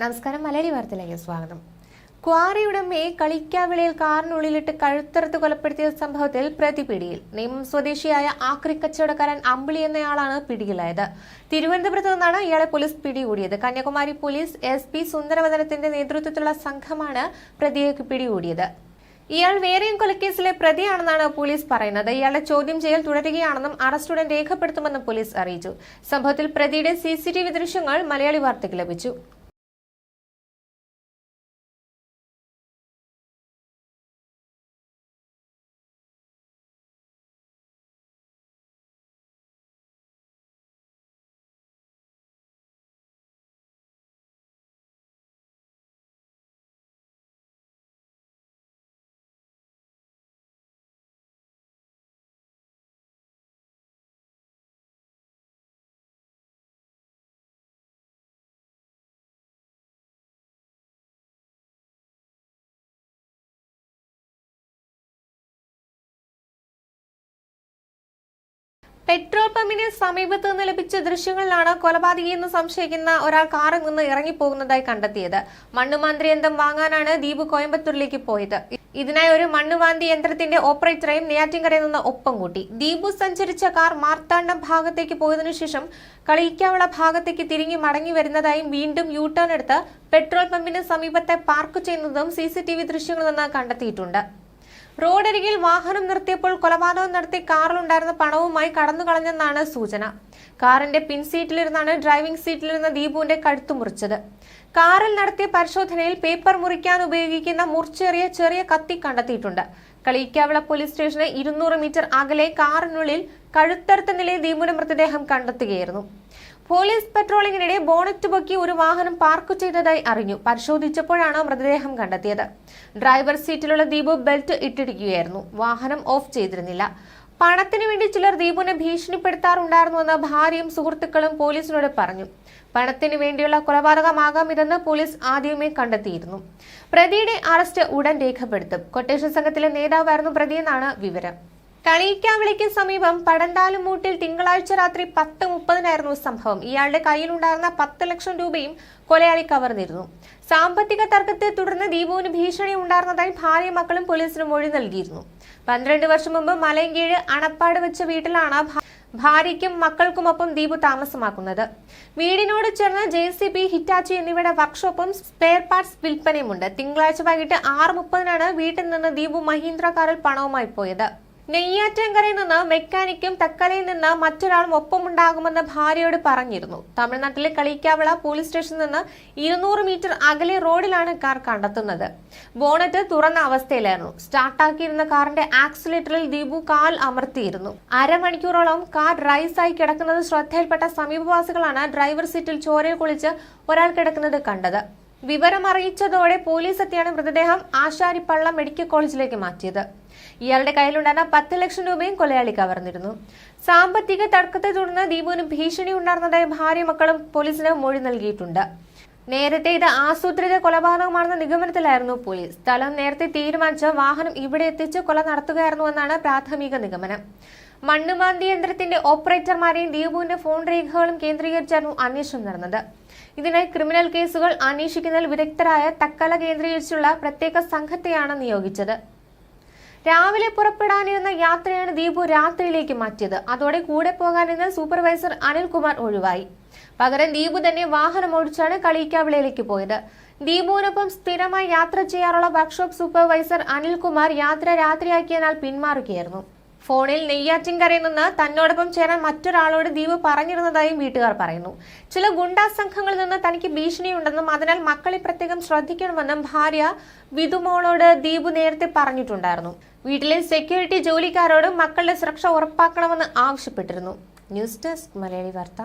നമസ്കാരം മലയാളി വാർത്തയിലേക്ക് സ്വാഗതം. ക്വാറിയുടമയെ കളിക്കാവിളയിൽ കാറിനുള്ളിലിട്ട് കഴുത്തറുത്ത് കൊലപ്പെടുത്തിയ സംഭവത്തിൽ പ്രതി പിടിയിൽ നിയമം സ്വദേശിയായ ആക്രി കച്ചവടക്കാരൻ അമ്പിളി എന്നയാളാണ് പിടിയിലായത്. തിരുവനന്തപുരത്ത് നിന്നാണ് ഇയാളെ പോലീസ് പിടികൂടിയത്. കന്യാകുമാരി പോലീസ് എസ് പി സുന്ദരവദനത്തിന്റെ നേതൃത്വത്തിലുള്ള സംഘമാണ് പ്രതിയെ പിടികൂടിയത്. ഇയാൾ വേറെയും കൊലക്കേസിലെ പ്രതിയാണെന്നാണ് പോലീസ് പറയുന്നത്. ഇയാളെ ചോദ്യം ചെയ്യൽ തുടരുകയാണെന്നും അറസ്റ്റ് ഉടൻ രേഖപ്പെടുത്തുമെന്നും പോലീസ് അറിയിച്ചു. സംഭവത്തിൽ പ്രതിയുടെ സി സി ടി വി ദൃശ്യങ്ങൾ മലയാളി വാർത്തയ്ക്ക് ലഭിച്ചു. പെട്രോൾ പമ്പിന് സമീപത്ത് നിന്ന് ലഭിച്ച ദൃശ്യങ്ങളിലാണ് കൊലപാതകിയെന്ന് സംശയിക്കുന്ന ഒരാൾ കാറിൽ നിന്ന് ഇറങ്ങിപ്പോകുന്നതായി കണ്ടെത്തിയത്. മണ്ണുമാന്ത്രി യന്ത്രം വാങ്ങാനാണ് ദീപു കോയമ്പത്തൂരിലേക്ക് പോയത്. ഇതിനായി ഒരു മണ്ണുവാന്തി യന്ത്രത്തിന്റെ ഓപ്പറേറ്ററെയും നെയ്യാറ്റിൻകരയിൽ നിന്ന് ഒപ്പം കൂട്ടി. ദീപു സഞ്ചരിച്ച കാർ മാർത്താണ്ഡം ഭാഗത്തേക്ക് പോയതിനു ശേഷം കളിയിക്കാവിള ഭാഗത്തേക്ക് തിരിഞ്ഞു മടങ്ങി വരുന്നതായും വീണ്ടും യു ടേൺ എടുത്ത് പെട്രോൾ പമ്പിന് സമീപത്തെ പാർക്ക് ചെയ്യുന്നതും സി സി ടി വി ദൃശ്യങ്ങളിൽ നിന്ന് കണ്ടെത്തിയിട്ടുണ്ട്. റോഡരികിൽ വാഹനം നിർത്തിയപ്പോൾ കൊലപാതകം നടത്തി കാറിലുണ്ടായിരുന്ന പണവുമായി കടന്നു കളഞ്ഞെന്നാണ് സൂചന. കാറിന്റെ പിൻസീറ്റിലിരുന്നാണ് ഡ്രൈവിംഗ് സീറ്റിലിരുന്ന ദീപുവിന്റെ കഴുത്തു മുറിച്ചത്. കാറിൽ നടത്തിയ പരിശോധനയിൽ പേപ്പർ മുറിക്കാൻ ഉപയോഗിക്കുന്ന മുറിച്ചേറിയ ചെറിയ കത്തി കണ്ടെത്തിയിട്ടുണ്ട്. കളിയിക്കാവിള പോലീസ് സ്റ്റേഷന് ഇരുന്നൂറ് മീറ്റർ അകലെ കാറിനുള്ളിൽ കഴുത്തറുത്ത നിലയിൽ ദീപുവിന്റെ മൃതദേഹം കണ്ടെത്തുകയായിരുന്നു. പോലീസ് പെട്രോളിങ്ങിനിടെ ബോണറ്റ് പൊക്കി ഒരു വാഹനം പാർക്ക് ചെയ്തതായി അറിഞ്ഞു. പരിശോധിച്ചപ്പോഴാണ് മൃതദേഹം കണ്ടെത്തിയത്. ഡ്രൈവർ സീറ്റിലുള്ള ദീപു ബെൽറ്റ് ഇട്ടിരിക്കുകയായിരുന്നു. വാഹനം ഓഫ് ചെയ്തിരുന്നില്ല. പണത്തിനു വേണ്ടി ചിലർ ദീപുവിനെ ഭീഷണിപ്പെടുത്താറുണ്ടായിരുന്നുവെന്ന് ഭാര്യയും സുഹൃത്തുക്കളും പോലീസിനോട് പറഞ്ഞു. പണത്തിനു വേണ്ടിയുള്ള കൊലപാതകമാകാം ഇതെന്ന് പോലീസ് ആദ്യമേ കണ്ടെത്തിയിരുന്നു. പ്രതിയുടെ അറസ്റ്റ് ഉടൻ രേഖപ്പെടുത്തും. കൊട്ടേഷൻ സംഘത്തിലെ നേതാവായിരുന്നു പ്രതിയെന്നാണ് വിവരം. കളിയിക്കാവിളിക്ക് സമീപം പടന്താലുമൂട്ടിൽ തിങ്കളാഴ്ച രാത്രി പത്ത് മുപ്പതിനായിരുന്നു സംഭവം. ഇയാളുടെ കയ്യിലുണ്ടായിരുന്ന പത്ത് ലക്ഷം രൂപയും കൊലയാളി കവർന്നിരുന്നു. സാമ്പത്തിക തർക്കത്തെ തുടർന്ന് ദീപുവിന് ഭീഷണി ഉണ്ടായിരുന്നതായി ഭാര്യ മക്കളും പോലീസിന് മൊഴി നൽകിയിരുന്നു. പന്ത്രണ്ട് വർഷം മുമ്പ് മലയങ്കീഴ് അണപ്പാട് വെച്ച വീട്ടിലാണ് ഭാര്യയ്ക്കും മക്കൾക്കുമൊപ്പം ദീപു താമസമാക്കുന്നത്. വീടിനോട് ചേർന്ന് ജെ സി ബി ഹിറ്റാച്ചി എന്നിവയുടെ വർക്ക്ഷോപ്പും സ്പെയർ പാർട്സ് വിൽപ്പനയുമുണ്ട്. തിങ്കളാഴ്ച വൈകിട്ട് ആറ് മുപ്പതിനാണ് വീട്ടിൽ നിന്ന് ദീപു മഹീന്ദ്ര കാറിൽ പണവുമായി പോയത്. നെയ്യാറ്റങ്കരയിൽ നിന്ന് മെക്കാനിക്കും തക്കലയിൽ നിന്ന് മറ്റൊരാളും ഒപ്പമുണ്ടാകുമെന്ന് ഭാര്യയോട് പറഞ്ഞിരുന്നു. തമിഴ്നാട്ടിലെ കളിക്കാവിള പോലീസ് സ്റ്റേഷനിൽ നിന്ന് ഇരുന്നൂറ് മീറ്റർ അകലെ റോഡിലാണ് കാർ കണ്ടെത്തുന്നത്. ബോണറ്റ് തുറന്ന അവസ്ഥയിലായിരുന്നു. സ്റ്റാർട്ടാക്കിയിരുന്ന കാറിന്റെ ആക്സിലേറ്ററിൽ ദീപു കാൽ അമർത്തിയിരുന്നു. അരമണിക്കൂറോളം കാർ റൈസായി കിടക്കുന്നത് ശ്രദ്ധയിൽപ്പെട്ട സമീപവാസികളാണ് ഡ്രൈവർ സീറ്റിൽ ചോരയിൽ കുളിച്ച് ഒരാൾ കിടക്കുന്നത് കണ്ടത്. വിവരം അറിയിച്ചതോടെ പോലീസ് എത്തിയാണ് മൃതദേഹം ആശാരിപ്പള്ളം മെഡിക്കൽ കോളേജിലേക്ക് മാറ്റിയത്. ഇയാളുടെ കയ്യിലുണ്ടായിരുന്ന പത്ത് ലക്ഷം രൂപയും കൊലയാളി കവർന്നിരുന്നു. സാമ്പത്തിക തർക്കത്തെ തുടർന്ന് ദീപുവിന് ഭീഷണി ഉണ്ടായിരുന്നതായി ഭാര്യ മക്കളും പോലീസിന് മൊഴി നൽകിയിട്ടുണ്ട്. നേരത്തെ ഇത് ആസൂത്രിത കൊലപാതകമാണെന്ന നിഗമനത്തിലായിരുന്നു പോലീസ്. സ്ഥലം നേരത്തെ തീരുമാനിച്ച് വാഹനം ഇവിടെ എത്തിച്ച് കൊല നടത്തുകയായിരുന്നുവെന്നാണ് പ്രാഥമിക നിഗമനം. മണ്ണുമാന്തി യന്ത്രത്തിന്റെ ഓപ്പറേറ്റർമാരെയും ദീപുവിന്റെ ഫോൺ രേഖകളും കേന്ദ്രീകരിച്ചായിരുന്നു അന്വേഷണം നടന്നത്. ഇതിനായി ക്രിമിനൽ കേസുകൾ അന്വേഷിക്കുന്നതിൽ വിദഗ്ധരായ തക്കല കേന്ദ്രീകരിച്ചുള്ള പ്രത്യേക സംഘത്തെയാണ് നിയോഗിച്ചത്. രാവിലെ പുറപ്പെടാനിരുന്ന യാത്രയാണ് ദീപു രാത്രിയിലേക്ക് മാറ്റിയത്. അതോടെ കൂടെ പോകാനിരുന്ന സൂപ്പർവൈസർ അനിൽകുമാർ ഒഴിവായി. പകരം ദീപു തന്നെ വാഹനം ഓടിച്ചാണ് കളിയിക്കാവിളയിലേക്ക് പോയത്. ദീപുവിനൊപ്പം സ്ഥിരമായി യാത്ര ചെയ്യാറുള്ള വർക്ക്ഷോപ്പ് സൂപ്പർവൈസർ അനിൽകുമാർ യാത്ര രാത്രിയാക്കിയതിനാൽ പിന്മാറുകയായിരുന്നു. ഫോണിൽ നെയ്യാറ്റിൻകരയിൽ നിന്ന് തന്നോടൊപ്പം ചേരാൻ മറ്റൊരാളോട് ദീപ് പറഞ്ഞിരുന്നതായും വീട്ടുകാർ പറയുന്നു. ചില ഗുണ്ടാ സംഘങ്ങളിൽ നിന്ന് തനിക്ക് ഭീഷണിയുണ്ടെന്നും അതിനാൽ മക്കളെ പ്രത്യേകം ശ്രദ്ധിക്കണമെന്നും ഭാര്യ വിധുമോളോട് ദീപ് നേരത്തെ പറഞ്ഞിട്ടുണ്ടായിരുന്നു. വീട്ടിലെ സെക്യൂരിറ്റി ജോലിക്കാരോടും മക്കളുടെ സുരക്ഷ ഉറപ്പാക്കണമെന്ന് ആവശ്യപ്പെട്ടിരുന്നു. ന്യൂസ് ഡെസ്ക് മലയാളി വാർത്ത.